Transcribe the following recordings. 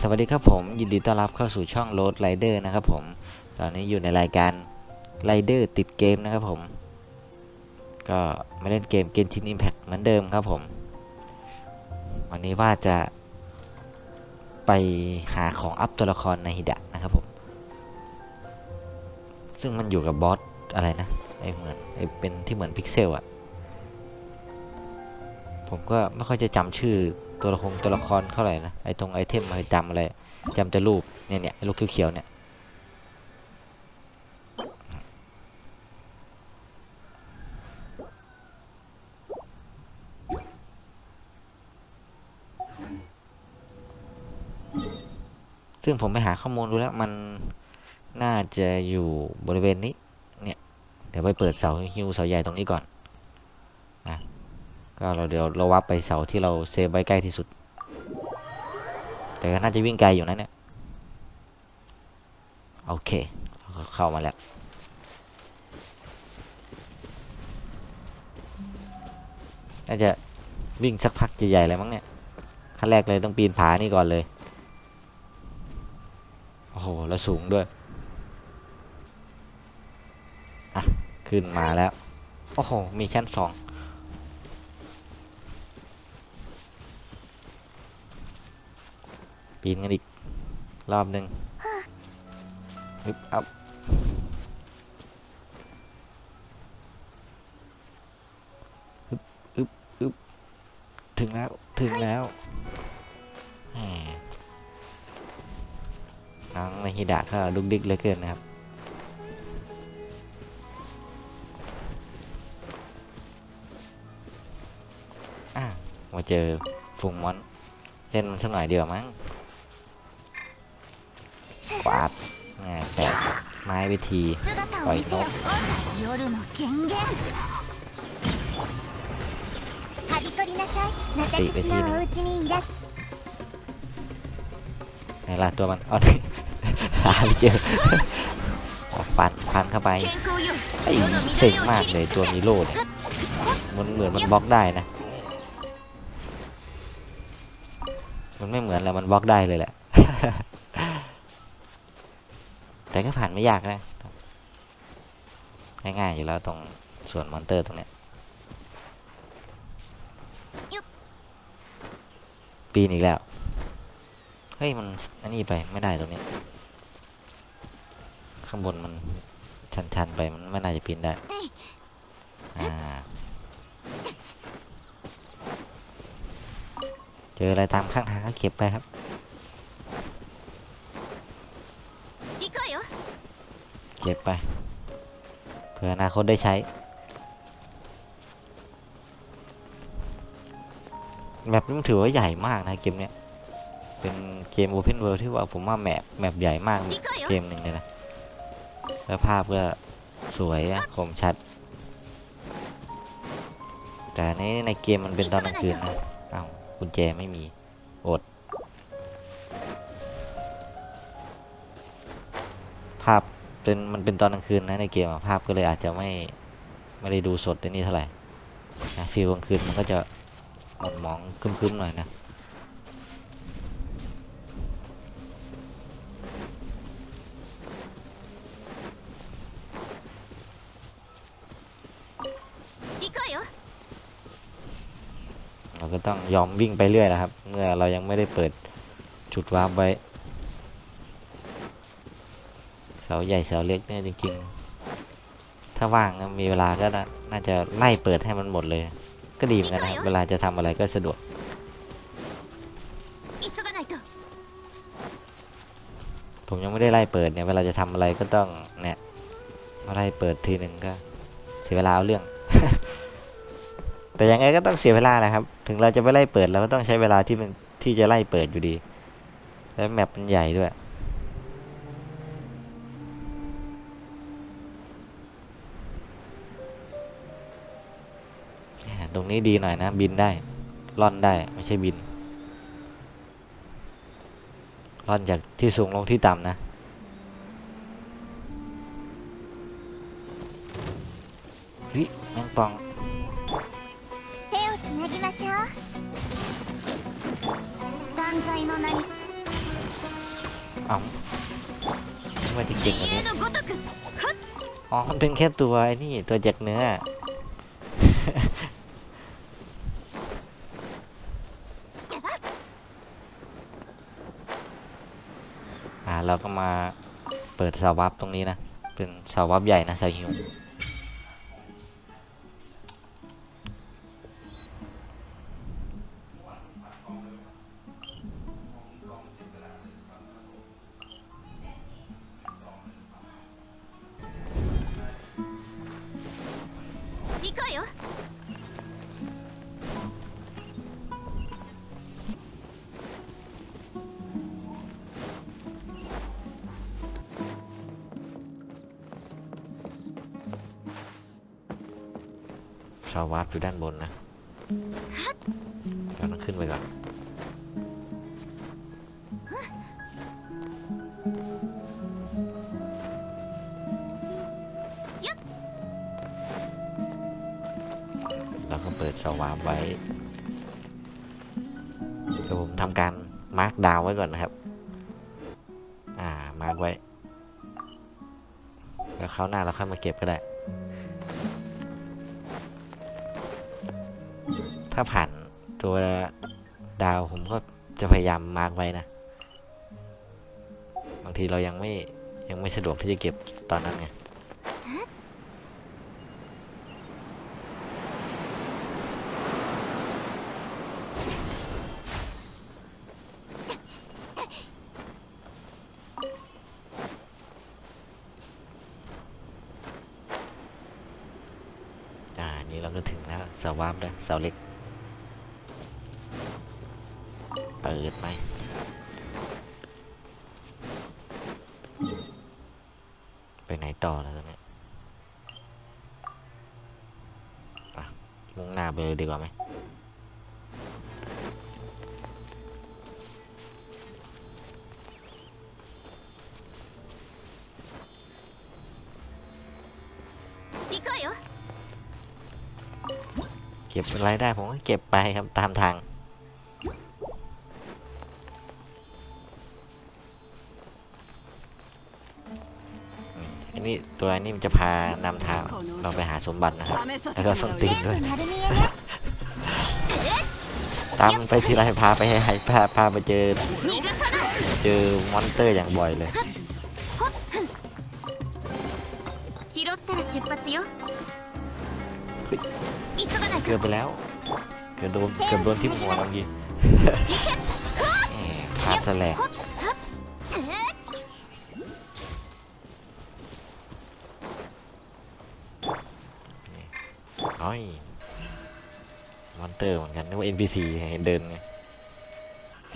สวัสดีครับผมยินดีต้อนรับเข้าสู่ช่อง Road Rider นะครับผมตอนนี้อยู่ในรายการ Rider ติดเกมนะครับผม ก็มาเล่นเกม Genshin Impact เหมือนเดิมครับผม วันนี้ว่าจะ ไปหาของอัพตัวละครในฮิดะนะครับผม ซึ่งมันอยู่กับบอสอะไรนะไอเหมือนไอเป็นที่เหมือนพิกเซลอะผมก็ไม่ค่อยจะจำชื่อ ตัวละครตัวละครเท่าไหร่นะไอตรงไอเทมอะไรจำอะไรจำแต่รูปเนี่ยเนี่ยไอลูกเขียวๆเนี่ยซึ่งผมไปหาข้อมูลดูแล้วมันน่าจะอยู่บริเวณนี้เนี่ยเดี๋ยวไปเปิดเสาฮิวเสาใหญ่ตรงนี้ก่อนนะ ก็เราเดี๋ยวเราวับไปเสาที่เราเซฟไว้ใกล้ที่สุด แต่ก็น่าจะวิ่งไกลอยู่นะเนี่ย โอเคเราเข้ามาแล้วน่าจะวิ่งสักพักใหญ่ๆเลยมั้งเนี่ย ขั้นแรกเลยต้องปีนผานี่ก่อนเลย โอ้โห แล้วสูงด้วย อะ ขึ้นมาแล้ว โอ้โห มีชั้นสอง ปีนกันอีก รอบหนึ่งฮึบอัพฮึบอึบอึบถึงแล้ว ถึงแล้วน้องในฮิดะก็ดุกดิกเหลือเกินนะครับอะมาเจอฟุงมอน เล่นมันสักหน่อยเดียวามั้งปาด ไม้ไปทีต่อยนกตีไปทีนึงไละตัวมันเอาดิหาไม่เจอปัดพันเข้าไปไอ้เจ๋งมากเลยตัวมีโลดเลยมันเหมือนมันบล็อกได้นะ มันไม่เหมือนแล้วมันบล็อกได้เลยแหละ แต่ก็ผ่านไม่ยากนะง่ายๆอยู่แล้วตรงส่วนมอนเตอร์ตรงเนี้ยปีนอีกแล้ว เฮ้ย มันอันนี้ไปไม่ได้ตรงนี้ ข้างบนมันชันๆไปมันไม่น่าจะปีนได้ อ่า เจออะไรตามข้างทางก็เก็บไปครับ เก็บไป เผื่ออนาคตได้ใช้ แมปนี่ถือว่าใหญ่มากนะเกมเนี้ย เป็นเกมโอ Open World ที่ว่าผมว่าแมปแมปใหญ่มากเกมหนึ่งเลยนะ แล้วภาพก็สวยอะคมชัด แต่ในในเกมมันเป็นตอนกลางคืนนะ เอ้ากุญแจไม่มี อด ป็นมันเป็นตอนกลางคืนนะในเกมภาพก็เลยอาจจะไม่ไม่ได้ดูสดในนี้เท่าไหร่นะฟิลกลางคืนมันก็จะหม่นหมองคึมๆหน่อยนะเราก็ต้องยอมวิ่งไปเรื่อยนะครับ เมื่อเรายังไม่ได้เปิดจุดวาร์ปไว้ เสาใหญ่เสาเล็กเนี่ยจริง ๆ ถ้าว่างมีเวลาก็น่าจะไล่เปิดให้มันหมดเลย ก็ดีเหมือนกันนะเวลาจะทำอะไรก็สะดวกผมยังไม่ได้ไล่เปิดเนี่ยเวลาจะทำอะไรก็ต้องเนี่ยไล่เปิดทีหนึ่งก็ เสียเวลาเอาเรื่อง แต่ยังไงก็ต้องเสียเวลานะครับ ถึงเราจะไปไล่เปิดเราก็ต้องใช้เวลาที่มันที่จะไล่เปิดอยู่ดี แล้วแมปมันใหญ่ด้วย ตรงนี้ดีหน่อยนะ บินได้ล่อนได้ไม่ใช่บินล่อนจากที่สูงลงที่ต่ำนะวิแมงปองเอาทำไมจริงๆอันนี้อ๋อมันเป็นแค่ตัวไอ้นี่ตัวจากเนื้อ เราก็มาเปิดสวับตรงนี้นะ เป็นสวับใหญ่นะสาหิว สวับอยู่ด้านบนนะเราต้องขึ้นไปก่อนเราก็เปิดสวาร์ปไว้เดี๋ยวผมทำการมาร์กดาวไว้ก่อนนะครับ อ่า มาร์กไว้ แล้วคราวหน้าเราค่อยมาเก็บก็ได้ ถ้าผ่านตัวดาวผมก็จะพยายามมาร์กไว้นะ บางทีเรายังไม่ยังไม่สะดวกที่จะเก็บตอนนั้นไงอ่า นี่เราก็ถึงแล้วเสาวาร์ปแล้วเสาเล็ก กินไป ไปไหนต่อแล้วตอนนี้มุ่งหน้าไปเลยดีกว่าไหมเก็บอะไรได้ผมก็เก็บไปครับตามทาง ตัวนี้มันจะพานำทางเราไปหาสมบัตินะครับ แล้วก็ส้นตีงด้วย ตามไปที่ไรพาไปให้พาพาไปเจอ เจอมอนเตอร์อย่างบ่อยเลยเกือบไปแล้ว เกือบโดนเกือบโดนที่หัวเมื่อกี้พาแสลง้อยมอนเตอร์เหมือนกันนึกว่า NPC เห็นเดินไง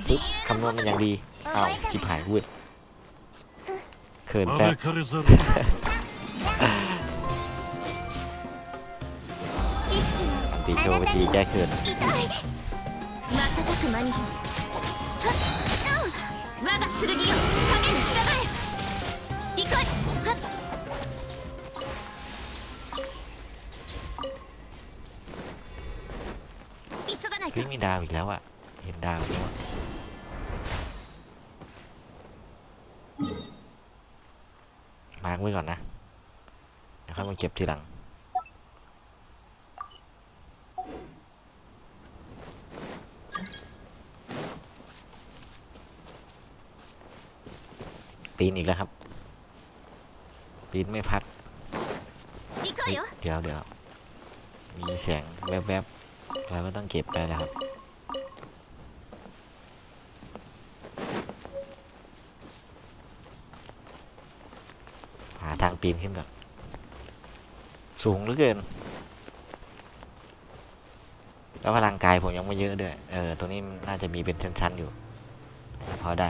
ซึ๊บคำนวณมันยังดีอ้าวจิบหายเว้ยเขินแป๊บอันตีโชว์ไปทีแก้เขิน ฮ้มีดาวอีกแล้วอะเห็นดาวแล้วอะมาร์กไว้ก่อนนะเดี๋ยวค่อยมาเก็บทีหลังปีนอีกแล้วครับ ปีนไม่พัก เดี๋ยวเดี๋ยวมีแสงแวบๆ เราก็ต้องเก็บไปแล้วครับ หาทางปีนขึ้นก่อนสูงเหลือเกิน แล้วพลังกายผมยังไม่เยอะด้วย เออ ตรงนี้น่าจะมีเป็นชั้นๆอยู่ พอได้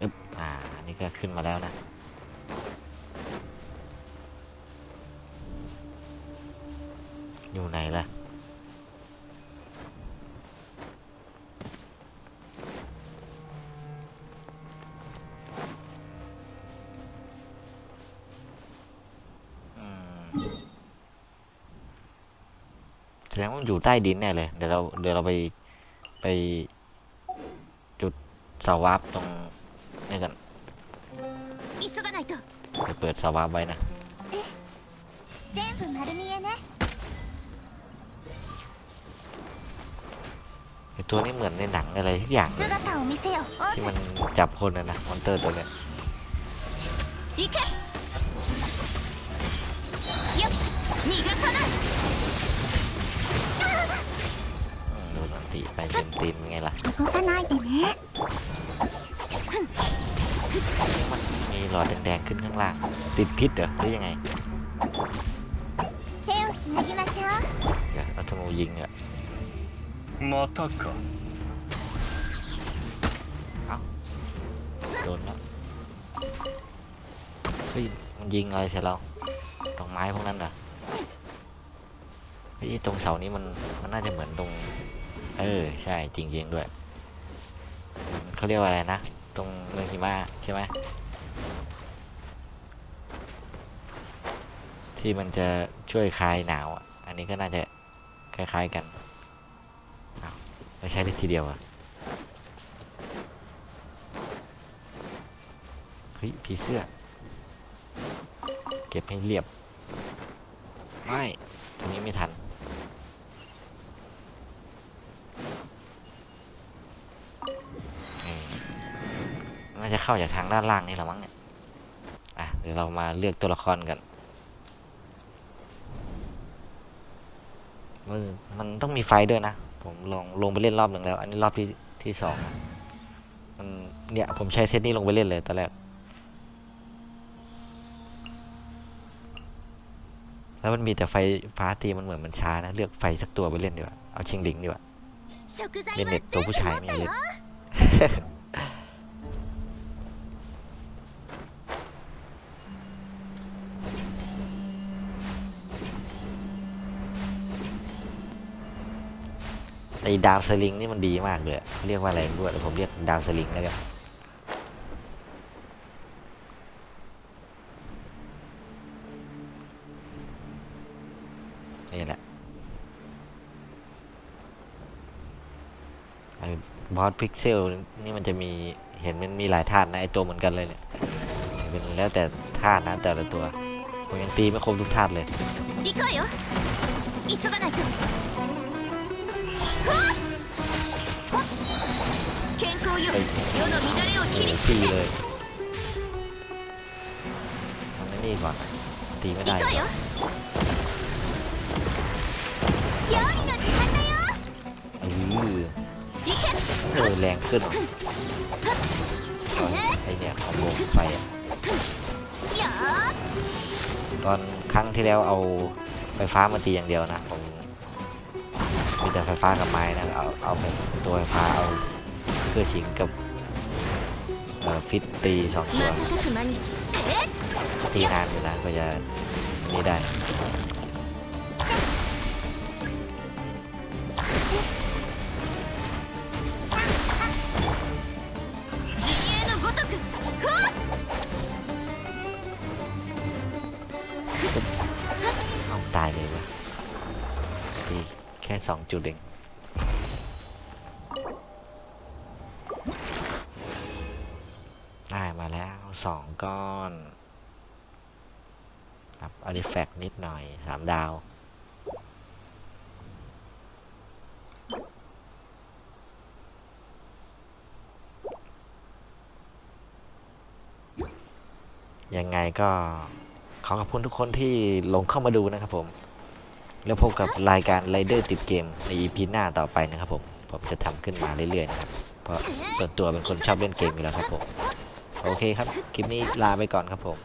อึ๊บอ่า นี่ก็ขึ้นมาแล้วนะ อยู่ไหนล่ะ อืม ดงว่ามันอยู่ใต้ดินแน่เลย เดี๋ยวเราเดี๋ยวเราไปไปจุดเสาวาร์ปตรงนี่กัน 急がないと ไปเปิดเสาวาร์ปไว้นะ 全部丸見えね ตัวนี้เหมือนในหนังอะไรทุกอย่างเลยที่มันจับคนนะนะมอนเตอร์ตัวเนี้ยโดนตีไปเต็มตีนไงล่ะมันมีหลอดแดงๆขึ้นข้างล่าง ติดพิษเหรอหรือยังไงเดี๋ยวเอาธนูยิงอะ またか โดนแล้วเฮ้ยมันยิงอะไรใส่เราตรงไม้พวกนั้นเหรอเฮ้ยตรงเสานี้มันมันน่าจะเหมือนตรง เออใช่จริงๆด้วยมันเขาเรียกว่าอะไรนะ ตรงเมืองหิมะใช่ไหมที่มันจะช่วยคลายหนาวอ่ะ อันนี้ก็น่าจะคล้ายๆกัน อ้าวไม่ใช่ได้ทีเดียวอะเฮ้ยผีเสื้อ เก็บให้เรียบ ไม่ตรงนี้ไม่ทันนี่น่าจะเข้าจากทางด้านล่างนี่แหละมั้งเนี่ย อะ เดี๋ยวเรามาเลือกตัวละครกันมันมันต้องมีไฟด้วยนะ ผมลองลงไปเล่นรอบหนึ่งแล้ว อันนี้รอบที่ที่สองมันเนี่ยผมใช้เซตนี้ลงไปเล่นเลยตอนแรก แล้วมันมีแต่ไฟฟ้าตีมันเหมือนมันช้านะ เลือกไฟสักตัวไปเล่นดีกว่า เอาชิงดิงดีกว่าเล่นเด็กตัวผู้ชายไม่เล่น อ้ดาวสลิงนี่มันดีมากเลยเรียกว่าอะไรไม่รู้อะแต่ผมเรียกดาวสลิงแล้วกันนี่แหละไอ้บอสพิกเซลนี่มันจะมีเห็นมันมีหลายธาตุนะไอ้ตัวเหมือนกันเลยเนี่ยเป็นแล้วแต่ธาตุนะแต่ละตัวผมยังตีไม่ครบทุกธาตุเลย 健康よ ไอ้ 世の乱れを切り ตี 尽く เล せ ยทำไอ้นี่ก่อน ตีไม่ 行 ได้ くわよ料理の時間だよ เออ 行け เออแรงขึ้นตอนไอเนี่ยคอมโบไฟอะ よーっ ตอนครั้งที่แล้วเอาไฟฟ้ามาตีอย่างเดียวนะผม มีแต่ไฟฟ้ากับไม้นะเอาเอาตัวไฟฟ้าเอาเพื่อชิงกับฟิตตีสองตัวตีนานอยนะก็จะนี่ได้ จุดเองได้มาแล้วสองก้อนครับอาริแฟกนิดหน่อยสามดาว ยังไงก็ขอขอบคุณทุกคนที่ลงเข้ามาดูนะครับผม แล้วพบกับรายการไรเดอร์ติดเกมใน EP หน้าต่อไปนะครับผมผมจะทำขึ้นมาเรื่อยๆนะครับเพราะส่วนตัวเป็นคนชอบเล่นเกมอยู่แล้วครับผมโอเคครับคลิปนี้ลาไปก่อนครับผม